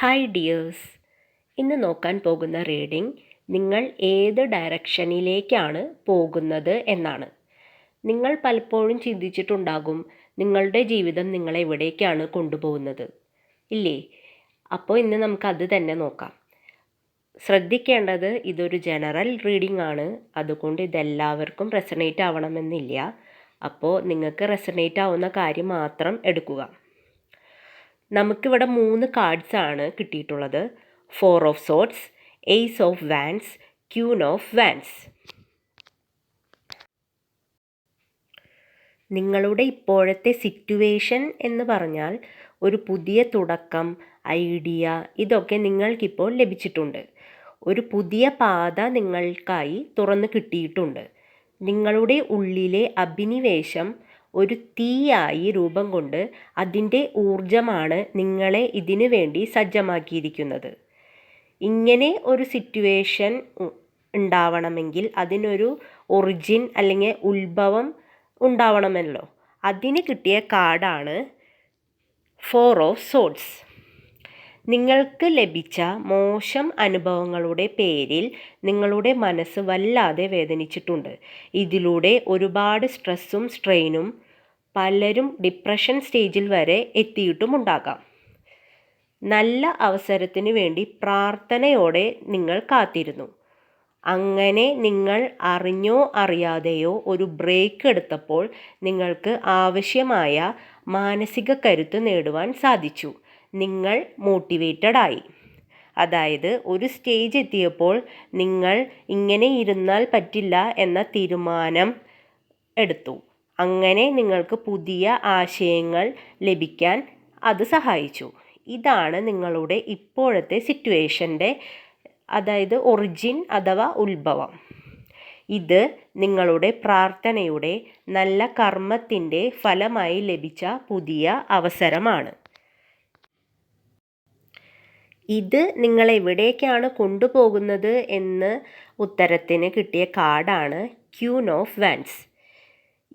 Hi dears ഇന്ന് നോക്കാൻ പോകുന്ന റീഡിംഗ് നിങ്ങൾ ഏത് ഡയറക്ഷനിലേക്കാണ് പോകുന്നത് എന്നാണ്. നിങ്ങൾ പലപ്പോഴും ചിന്തിച്ചിട്ടുണ്ടാകും നിങ്ങളുടെ ജീവിതം നിങ്ങളെ എവിടേക്കാണ് കൊണ്ടുപോകുന്നത്. ഇല്ലേ? അപ്പോൾ ഇന്ന് നമുക്ക് അത് തന്നെ നോക്കാം. ശ്രദ്ധിക്കേണ്ടത് ഇതൊരു ജനറൽ റീഡിംഗ് ആണ്. അതുകൊണ്ട് ഇതെല്ലാവർക്കും റെസണേറ്റ് ആവണമെന്നില്ല. അപ്പോൾ നിങ്ങൾക്ക് റെസണേറ്റ് ആവുന്ന കാര്യം മാത്രം എടുക്കുക. നമുക്കിവിടെ മൂന്ന് കാർഡ്സ് ആണ് കിട്ടിയിട്ടുള്ളത്. Four of swords ace of wands queen of wands നിങ്ങളുടെ ഇപ്പോഴത്തെ സിറ്റുവേഷൻ എന്ന് പറഞ്ഞാൽ ഒരു പുതിയ തുടക്കം ഐഡിയ ഇതൊക്കെ നിങ്ങൾക്കിപ്പോൾ ലഭിച്ചിട്ടുണ്ട്. ഒരു പുതിയ പാത നിങ്ങൾക്കായി തുറന്നു കിട്ടിയിട്ടുണ്ട്. നിങ്ങളുടെ ഉള്ളിലെ അഭിനിവേശം ഒരു തീയായി രൂപം കൊണ്ട് അതിന്റെ ഊർജമാണ് നിങ്ങളെ ഇതിനു വേണ്ടി സജ്ജമാക്കിയിരിക്കുന്നത്. ഇങ്ങനെ ഒരു സിറ്റുവേഷൻ ഉണ്ടാവണമെങ്കിൽ അതിനൊരു ഒറിജിൻ അല്ലെങ്കിൽ ഉത്ഭവം ഉണ്ടാവണമല്ലോ. അതിന് കിട്ടിയ കാർഡാണ് ഫോർ ഓഫ് സോഡ്സ് നിങ്ങൾക്ക് ലഭിച്ച മോശം അനുഭവങ്ങളുടെ പേരിൽ നിങ്ങളുടെ മനസ്സ് വല്ലാതെ വേദനിച്ചിട്ടുണ്ട്. ഇതിലൂടെ ഒരുപാട് സ്ട്രെസ്സും സ്ട്രെയിനും പലരും ഡിപ്രഷൻ സ്റ്റേജിൽ വരെ എത്തിയിട്ടുമുണ്ടാകാം. നല്ല അവസരത്തിന് വേണ്ടി പ്രാർത്ഥനയോടെ നിങ്ങൾ കാത്തിരുന്നു. അങ്ങനെ നിങ്ങൾ അറിഞ്ഞോ അറിയാതെയോ ഒരു ബ്രേക്ക് എടുത്തപ്പോൾ നിങ്ങൾക്ക് ആവശ്യമായ മാനസിക കരുത്ത് നേടുവാൻ സാധിച്ചു. നിങ്ങൾ മോട്ടിവേറ്റഡ് ആയി. അതായത് ഒരു സ്റ്റേജ് എത്തിയപ്പോൾ നിങ്ങൾ ഇങ്ങനെ ഇരുന്നാൽ പറ്റില്ല എന്ന തീരുമാനം എടുത്തു. അങ്ങനെ നിങ്ങൾക്ക് പുതിയ ആശയങ്ങൾ ലഭിക്കാൻ അത് സഹായിച്ചു. ഇതാണ് നിങ്ങളുടെ ഇപ്പോഴത്തെ സിറ്റുവേഷന്റെ അതായത് ഒറിജിൻ അഥവാ ഉത്ഭവം. ഇത് നിങ്ങളുടെ പ്രാർത്ഥനയുടെ നല്ല കർമ്മത്തിന്റെ ഫലമായി ലഭിച്ച പുതിയ അവസരമാണ്. ഇത് നിങ്ങളെവിടേക്കാണ് കൊണ്ടുപോകുന്നത് എന്ന് ഉത്തരത്തിന് കിട്ടിയ കാർഡാണ് ക്യൂൻ ഓഫ് വാൻസ്.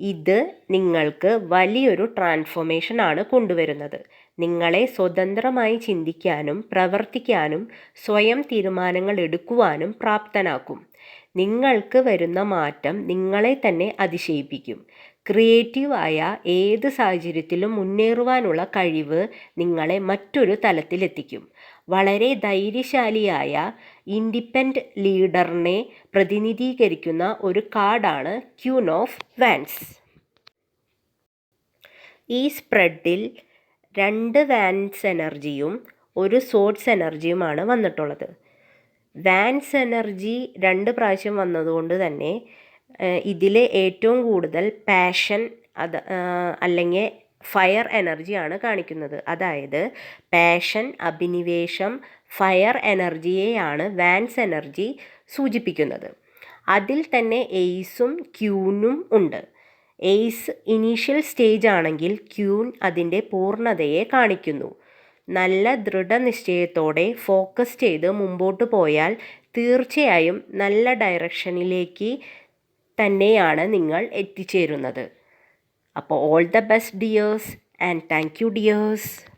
ഇത് നിങ്ങൾക്ക് വലിയൊരു ട്രാൻസ്ഫോർമേഷൻ ആണ് കൊണ്ടുവരുന്നത്. നിങ്ങളെ സ്വതന്ത്രമായി ചിന്തിക്കാനും പ്രവർത്തിക്കാനും സ്വയം തീരുമാനങ്ങൾ എടുക്കുവാനും പ്രാപ്തനാക്കും. നിങ്ങൾക്ക് വരുന്ന മാറ്റം നിങ്ങളെ തന്നെ അതിശയിപ്പിക്കും. ക്രിയേറ്റീവായ ഏത് സാഹചര്യത്തിലും മുന്നേറുവാനുള്ള കഴിവ് നിങ്ങളെ മറ്റൊരു തലത്തിലെത്തിക്കും. വളരെ ധൈര്യശാലിയായ ഇൻഡിപെൻഡ് ലീഡറിനെ പ്രതിനിധീകരിക്കുന്ന ഒരു കാർഡാണ് ക്യൂൻ ഓഫ് വാൻസ്. ഈ സ്പ്രെഡിൽ രണ്ട് വാൻസ് എനർജിയും ഒരു സോഡ്സ് എനർജിയുമാണ് വന്നിട്ടുള്ളത്. വാൻസ് എനർജി രണ്ട് പ്രാവശ്യം വന്നതുകൊണ്ട് തന്നെ ഇതിൽ ഏറ്റവും കൂടുതൽ പാഷൻ അത് അല്ലെങ്കിൽ ഫയർ എനർജിയാണ് കാണിക്കുന്നത്. അതായത് പാഷൻ അഭിനിവേശം ഫയർ എനർജിയെയാണ് വാൻസ് എനർജി സൂചിപ്പിക്കുന്നത്. അതിൽ തന്നെ എയ്സും ക്യൂനും ഉണ്ട്. എയ്സ് ഇനീഷ്യൽ സ്റ്റേജ് ആണെങ്കിൽ ക്യൂൻ അതിന്റെ പൂർണതയെ കാണിക്കുന്നു. നല്ല ദൃഢനിശ്ചയത്തോടെ ഫോക്കസ് ചെയ്ത് മുമ്പോട്ട് പോയാൽ തീർച്ചയായും നല്ല ഡയറക്ഷനിലേക്ക് തന്നെയാണ് നിങ്ങൾ എത്തിച്ചേരുന്നത്. അപ്പോൾ all the best dears and thank you dears